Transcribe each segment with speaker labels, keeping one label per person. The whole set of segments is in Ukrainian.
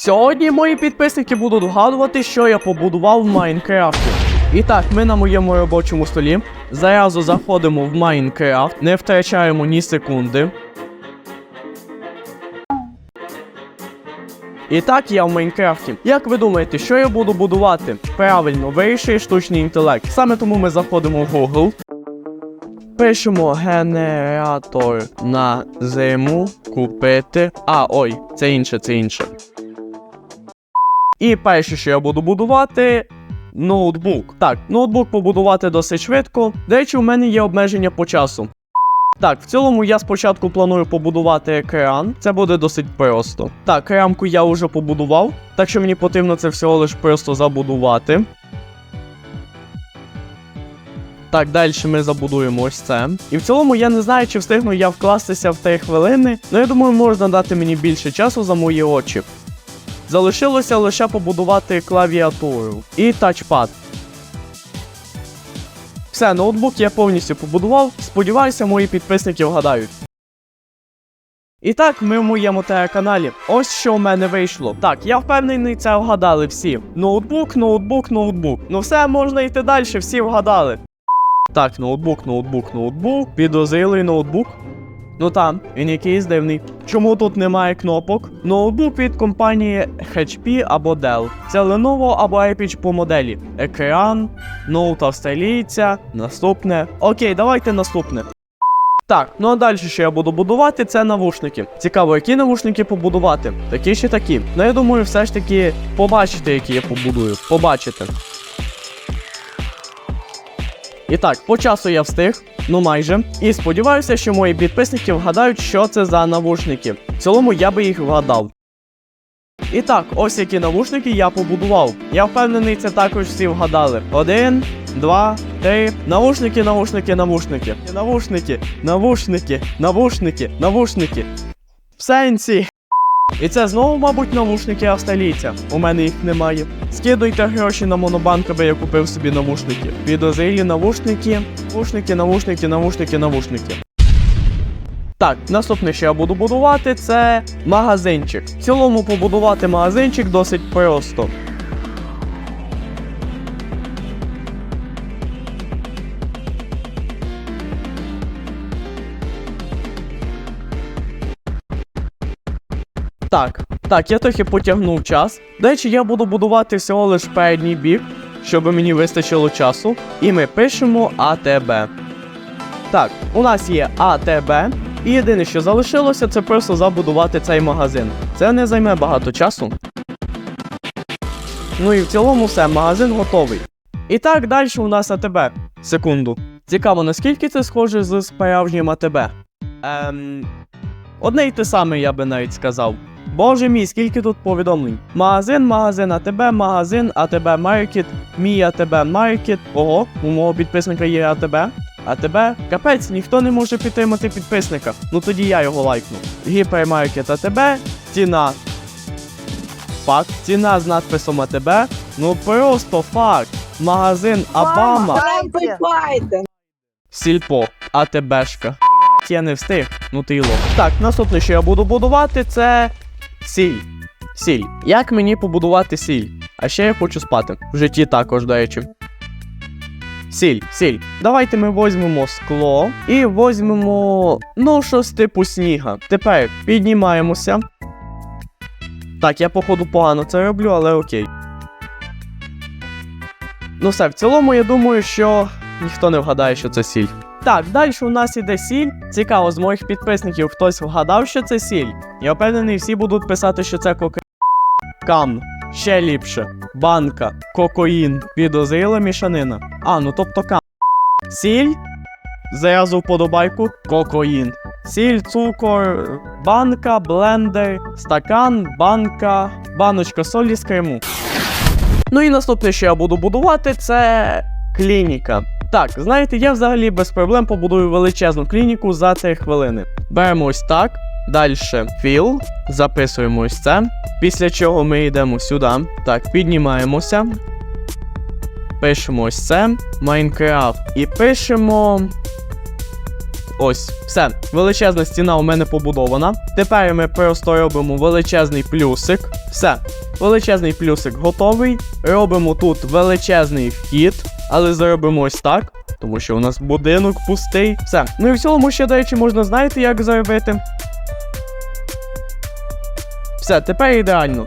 Speaker 1: Сьогодні мої підписники будуть вгадувати, що я побудував в Майнкрафті. І так, ми на моєму робочому столі. Зразу заходимо в Майнкрафт, не втрачаємо ні секунди. І так я в Майнкрафті. Як ви думаєте, що я буду будувати? Правильно, вирішує штучний інтелект. Саме тому ми заходимо в Google. Пишемо генератор на зиму купити. А, ой, це інше, це інше. І перше, що я буду будувати. Ноутбук. Так, ноутбук побудувати досить швидко. До речі, у мене є обмеження по часу. Так, в цілому я спочатку планую побудувати екран. Це буде досить просто. Так, рамку я вже побудував, так що мені потрібно це всього лиш просто забудувати. Так, далі ми забудуємо ось це. І в цілому я не знаю, чи встигну я вкластися в 3 хвилини, але я думаю, можна дати мені більше часу за мої очі. Залишилося лише побудувати клавіатуру і тачпад. Все, ноутбук я повністю побудував. Сподіваюся, мої підписники вгадають. І так, ми в моєму телеканалі. Ось що в мене вийшло. Так, я впевнений, це вгадали всі. Ноутбук, ноутбук, ноутбук. Ну все, можна йти далі, всі вгадали. Так, ноутбук, ноутбук, ноутбук. Підозрілий ноутбук. Ну там, він якийсь дивний. Чому тут немає кнопок? Ноутбук від компанії HP або Dell. Це Lenovo або Epich по моделі. Екран, ноут австралійця, наступне. Окей, давайте наступне. Так, ну а далі, що я буду будувати, це навушники. Цікаво, які навушники побудувати. Такі чи такі. Ну я думаю, все ж таки побачите, які я побудую. Побачите. І так, по часу я встиг, ну майже. І сподіваюся, що мої підписники вгадають, що це за навушники. В цілому я би їх вгадав. І так, ось які навушники я побудував. Я впевнений, це також всі вгадали. Один, два, три. Навушники, навушники, навушники. Навушники, навушники, навушники, навушники. В сенсі. І це знову, мабуть, навушники австралійця. У мене їх немає. Скидуйте гроші на монобанк, аби я купив собі навушники. Підозрілі навушники, навушники, навушники, навушники, навушники. Так, наступне, що я буду будувати, це магазинчик. В цілому побудувати магазинчик досить просто. Так, так, я трохи потягнув час. До речі, я буду будувати всього лиш передній бік, щоб мені вистачило часу. І ми пишемо АТБ. Так, у нас є АТБ. І єдине, що залишилося, це просто забудувати цей магазин. Це не займе багато часу. Ну і в цілому все, магазин готовий. І так, далі у нас АТБ. Секунду. Цікаво, наскільки це схоже з справжнім АТБ? Ем. Одне й те саме, я би навіть сказав. Боже мій, скільки тут повідомлень. Магазин, магазин АТБ, магазин, АТБ Маркет, мій АТБ Маркет. Ого, у мого підписника є АТБ. АТБ, капець, ніхто не може підтримати підписника. Ну тоді я його лайкну. Гіпермаркет АТБ, ціна. Факт. Ціна з надписом АТБ. Ну просто факт. Магазин Абама. Сільпо, АТБшка. Я не встиг, ну ти й лох. Так, наступне, що я буду будувати, це сіль. Сіль. Як мені побудувати сіль? А ще я хочу спати. В житті також, до речі. Сіль, сіль. Давайте ми візьмемо скло і візьмемо, ну, щось типу сніга. Тепер піднімаємося. Так, я, походу, погано це роблю, але окей. Ну все, в цілому, я думаю, що ніхто не вгадає, що це сіль. Так, далі у нас іде сіль. Цікаво, з моїх підписників хтось вгадав, що це сіль. Я впевнений, всі будуть писати, що це кока. Кам. Ще ліпше. Банка, кокаїн, підозріла мішанина. А, ну тобто кам. Сіль. Зразу вподобайку. Кокаїн. Сіль, цукор, банка, блендер, стакан, банка, баночка солі з Криму. Ну і наступне, що я буду будувати, це клініка. Так, знаєте, я взагалі без проблем побудую величезну клініку за 3 хвилини. Беремо ось так. Далі філ, записуємо ось це. Після чого ми йдемо сюди. Так, піднімаємося. Пишемо ось це. Майнкрафт. І пишемо. Ось, все. Величезна стіна у мене побудована. Тепер ми просто робимо величезний плюсик. Все. Величезний плюсик готовий. Робимо тут величезний вхід, але зробимо ось так. Тому що у нас будинок пустий. Все. Ну і в цілому ще, до речі, можна знаєте, як зробити. Все, тепер ідеально.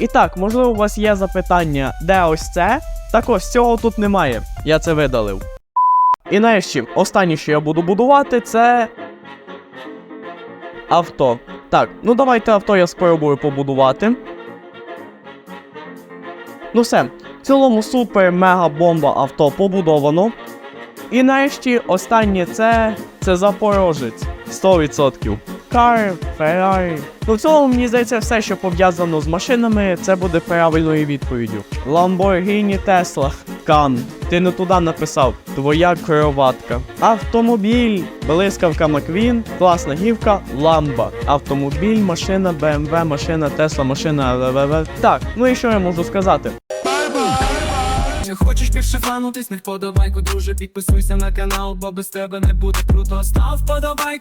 Speaker 1: І так, можливо, у вас є запитання, де ось це? Так ось цього тут немає. Я це видалив. І нарешті, останнє, що я буду будувати, це. Авто. Так, ну давайте авто я спробую побудувати. Ну все, цілому супер мега бомба авто побудовано. І нарешті останнє це. це Запорожець. 100%. Кар, Феррарі. Ну, в цілому, мені здається, все, що пов'язано з машинами, це буде правильною відповіддю. Lamborghini Tesla. Кан. Ти не туди написав. Твоя кроватка. Автомобіль. Блискавка Маквін. Класна гівка. Ламба. Автомобіль, машина, BMW, машина, Тесла, машина. Так, ну і що я можу сказати?
Speaker 2: Хочеш більше фанутись, не вподобайку, друже, підписуйся на канал, бо без тебе не буде круто. Став вподобайку